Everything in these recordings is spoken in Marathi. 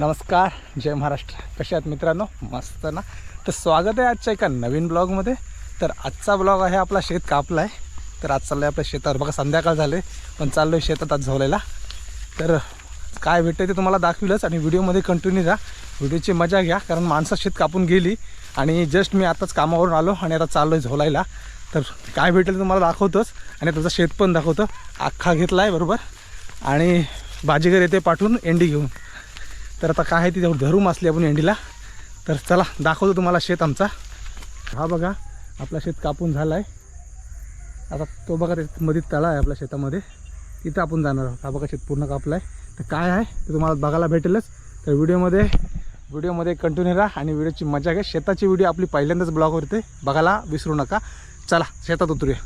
नमस्कार जय महाराष्ट्र. कसे आहेत मित्रांनो? मस्त ना? तर स्वागत आहे आजच्या एका नवीन ब्लॉगमध्ये. तर आजचा ब्लॉग आहे आपला शेत कापला आहे तर आज चाललं आहे आपल्या शेतावर बघा संध्याकाळ झाले पण चाललो आहे शेतात आज झोलायला तर काय भेटतं ते तुम्हाला दाखविलंच आणि व्हिडिओमध्ये कंटिन्यू राहा व्हिडिओची मजा घ्या कारण माणसं शेत कापून गेली आणि जस्ट मी आताच कामावरून आलो आणि आता चाललो आहे झोलायला. तर काय भेटेल तुम्हाला दाखवतोच आणि त्याचा शेत पण दाखवतं. अख्खा घेतला आहे बरोबर? आणि बाजीगर येते पाठवून एंडी घेऊन. तर आता काय आहे ती धरून असली आपण एंडीला. तर चला दाखवतो तुम्हाला शेत आमचा. हा बघा आपला शेत कापून झाला आहे आता तो बघा ते मध्ये तळा आहे आपल्या शेतामध्ये. तिथं आपण जाणार आहोत. हा बघा शेत पूर्ण कापला आहे तर काय आहे ते तुम्हाला बघायला भेटेलच. तर व्हिडिओमध्ये व्हिडिओमध्ये कंटिन्यू राहा आणि व्हिडिओची मजा घ्या. शेताची व्हिडिओ आपली पहिल्यांदाच ब्लॉगवर येते बघायला विसरू नका. चला शेतात उतरूया.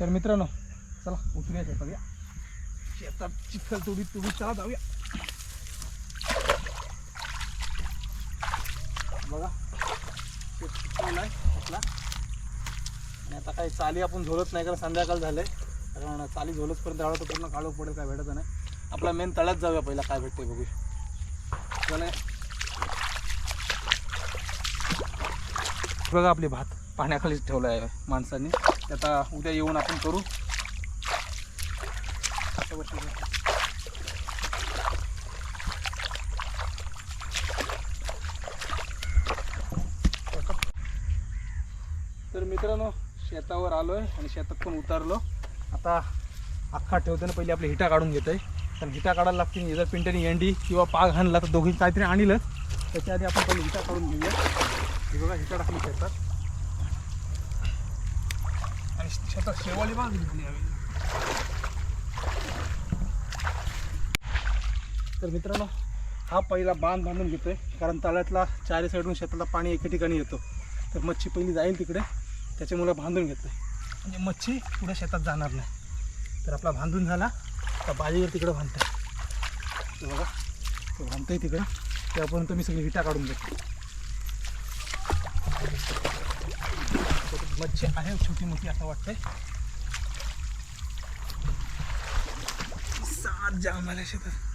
तर मित्रांनो चला उतरूया शेतात. या. शेतात चिखल तुडी तुडी चला जाऊया. बघा. आहे आपला. आणि आता काही चाली आपण झोलत नाही कारण संध्याकाळ झालंय. कारण चाली झोलतपर्यंत राहिलं तर पूर्ण काळोख पडेल काय भेटत नाही. आपला मेन तळ्यात जाऊया पहिला काय भेटते बघू बघा आपली भात पाण्याखालीच ठेवला आहे माणसाने आता उद्या येऊन आपण करू आता वर्षी बघा. तर मित्रांनो शेतावर आलो आहे आणि शेतात पण उतरलो. आता अख्खा ठेवताना पहिले आपले हिटा काढून घेत आहे कारण हिटा काढायला लागतील जर पिंट्याने एंडी किंवा पाग हाणला तर दोघी काहीतरी आणीलच. त्याच्या आधी आपण पहिले हिटा काढून घेऊया. हे बघा हिटा टाकली शेतात. आणि शेतात शेवाळी बाग घेतली तर मित्रांनो हा पहिला बांध बांधून घेतोय. कारण तळ्यातला चारी साईडून शेताला पाणी एके ठिकाणी येतो. तर मच्छी पहिली जाईल तिकडे. त्याच्यामुळे बांधून घेतोय म्हणजे मच्छी पुढे शेतात जाणार नाही. तर आपला बांधून झाला तर बाजीवर तिकडं बांधताय बघा तो बांधतंय तिकडं. त्यापर्यंत मी सगळी विटा काढून देतो मच्छी आहे छोटी मोठी असं वाटतंय. सात जाम आल्या शेतात.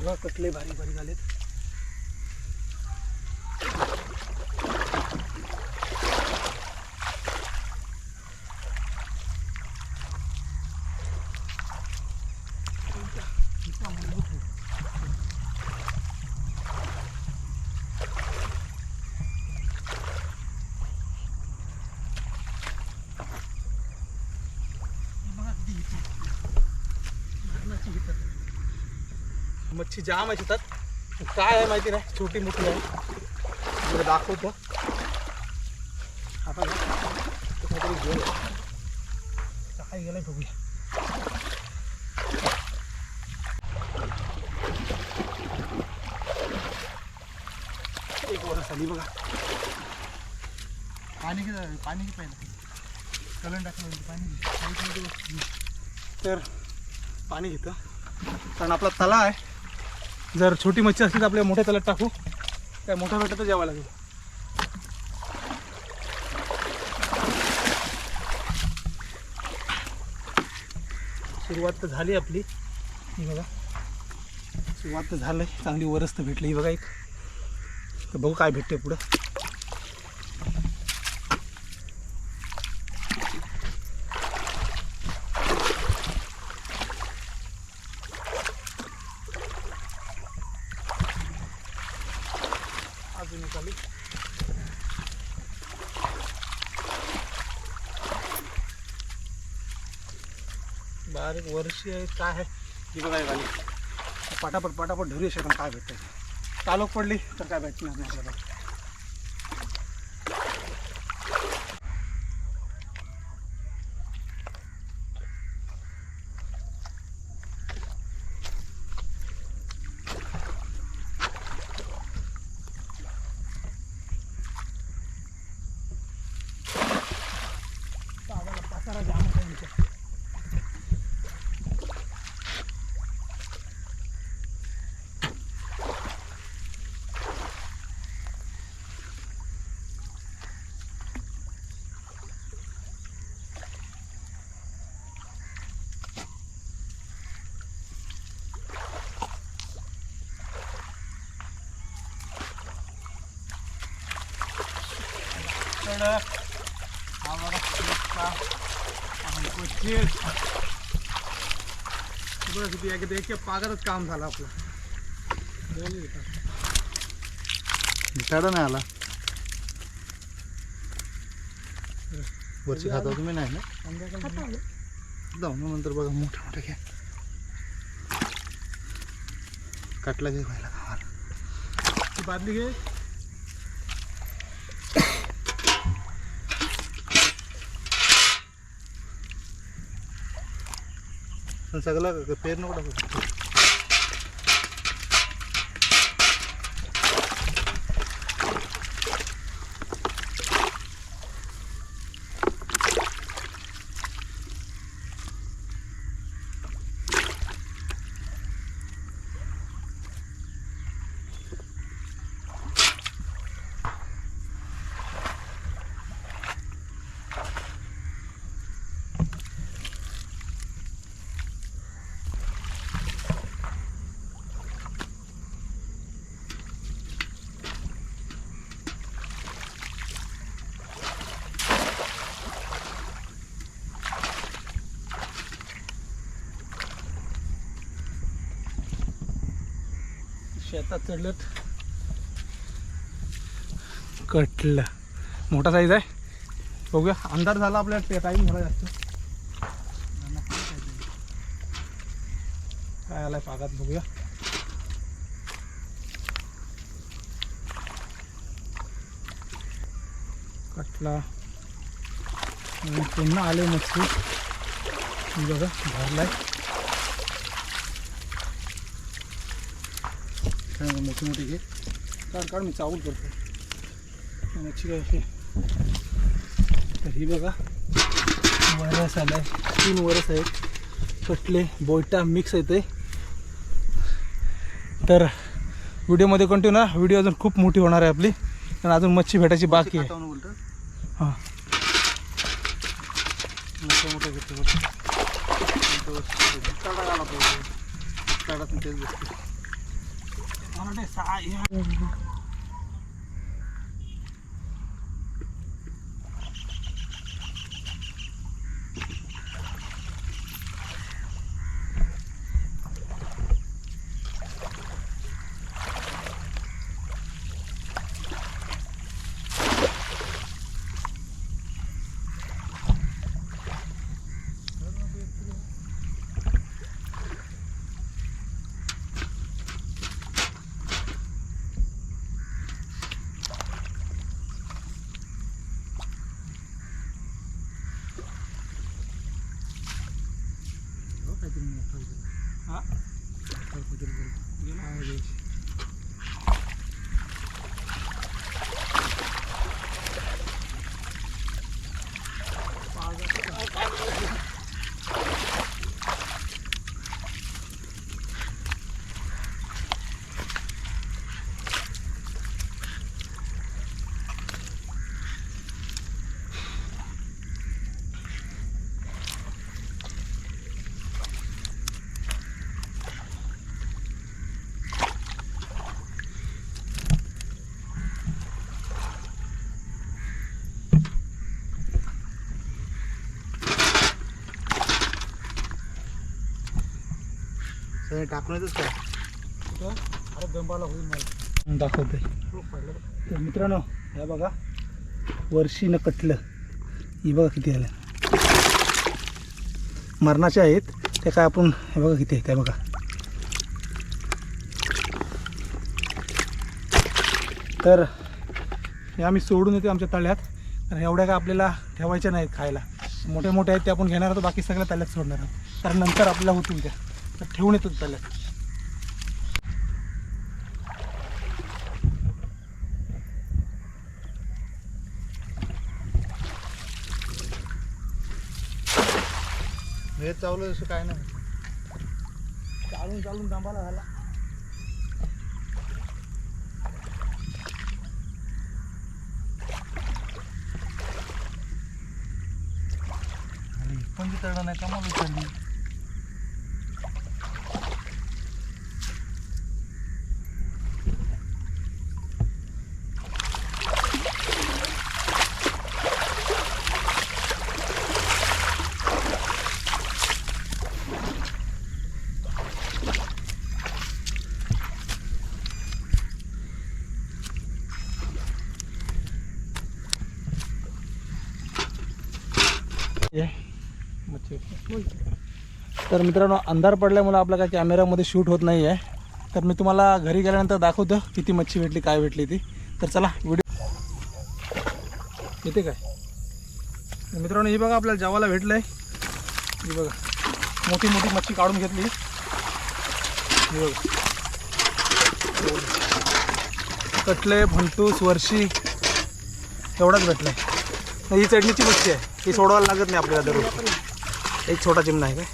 बघा कसले भारी भारी झालेत. मच्छी जाम आहे शेतात. काय आहे माहिती नाही छोटी मोठी आहे. तुला दाखवतो. आता ना, काय गेलाय बघूया. एक वर्ष आली बघा. पाणी किती पाणी किती पाहिजे कलन टाकलं म्हणजे पाणी तर पाणी घेतं कारण आपला तला आहे. जर छोटी मच्छी असली तर आपल्या मोठ्या तलात टाकू. त्या मोठ्या भेटत यावं लागेल. सुरुवात तर झाली आपली. ही बघा. सुरुवात तर झालं आहे चांगली वरस तर भेटली. ही बघा एक. तर बघू काय भेटते पुढं अजून एक आली बारीक वर्षी आहे काय आहे? ही बघा एक आली पटापट पटापट धरूया शकत काय भेटतं चालूक पडली तर काय भेटणार नाही आपल्याला साधारण पसारा जाम होता यांच्या. किती एक एक पागारच काम झालं आपलं दोन नाही आला वरची खाता तुम्ही नाही ना नंतर बघा मोठे मोठे घ्या काटला घे व्हायला गावाला बादली घे पण सगळं क- शेतात चढलत. कटलं. मोठा साईज आहे. बघूया. अंधार झाला आपल्या टाईम झाला जास्त. काय आलाय पागात बघूया. कटला. पुन्हा आले मच्छी. बघा भरलाय. काय मोठी मोठी घे काढ काढ मी चावल करतो मच्छी काय अशी तर ही बघा वरस आलाय तीन वरस आहेत कटले बोयटा मिक्स येते तर व्हिडिओमध्ये कंटिन्यू ना व्हिडिओ अजून खूप मोठी होणार आहे आपली कारण अजून मच्छी भेटायची बाकी आहे हां मोठं मोठं घेतो आला पाहिजे तेच दिसते काहीतरी मोठा गेला. हां काहीतरी गेला. आवाज यायची. काय? अरे होईल मला. दाखवते. तर मित्रांनो हे बघा वर्षीनं कटलं. ही बघा किती आलं. मरणाचे आहेत ते काय आपण हे बघा किती आहे काय बघा. तर हे आम्ही सोडून येतो आमच्या तळ्यात. कारण एवढ्या काय आपल्याला ठेवायच्या नाहीत खायला. मोठे मोठे आहेत ते आपण घेणार आहोत बाकी सगळ्या तळ्यात सोडणार आहोत. कारण नंतर आपल्याला होतील त्या. ठेवून येतो त्याला. हे चावलं असं काय नाही. चालून चालून थांबायला झाला. आणि पण तळण नाही कमाल उचलली. तर मित्रांनो अंधार पडल्यामुळे आपला काय कॅमेरामध्ये शूट होत नाही आहे तर मी तुम्हाला घरी गेल्यानंतर दाखवतो किती मच्छी भेटली काय भेटली ती. तर चला व्हिडिओ येते काय? मित्रांनो ही बघा आपल्याला जेवायला भेटलं आहे ही बघा मोठी मोठी मच्छी काढून घेतली. ही बघा. कटले भंटूस वर्षी एवढाच भेटलं आहे ही चढणीची मच्छी आहे. ही सोडवायला लागत नाही आपल्याला दररोज. एक छोटा चिमणा आहे काय?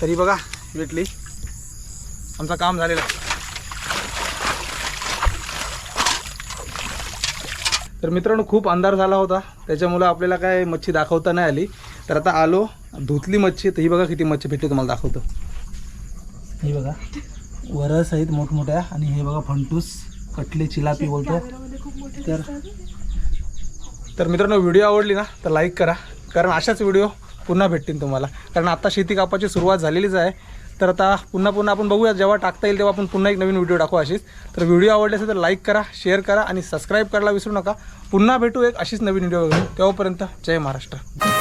तरी बघा भेटली आमचं काम झालेलं आहे. तर मित्रांनो खूप अंधार झाला होता. त्याच्यामुळं आपल्याला काय मच्छी दाखवता नाही आली. तर आता आलो धुतली मच्छी. तर ही बघा किती मच्छी भेटली तुम्हाला दाखवतो. ही बघा वरस आहेत मोठमोठ्या आणि हे बघा फंटूस कटले चिलापी बोलतो. तर तर मित्रांनो व्हिडिओ आवडली ना तर लाईक करा. कारण अशाच व्हिडिओ पुन्हा भेटतील तुम्हाला. कारण आता शेती कापाची सुरुवात झालेलीच आहे. तर आता पुन्हा पुन्हा आपण बघूया जेव्हा टाकता येईल तेव्हा आपण पुन्हा एक नवीन व्हिडिओ टाकू अशीच. तर व्हिडिओ आवडले असेल तर लाईक करा शेअर करा आणि सबस्क्राईब करायला विसरू नका. पुन्हा भेटू एक अशीच नवीन व्हिडिओ घेऊन तेव्हापर्यंत जय महाराष्ट्र.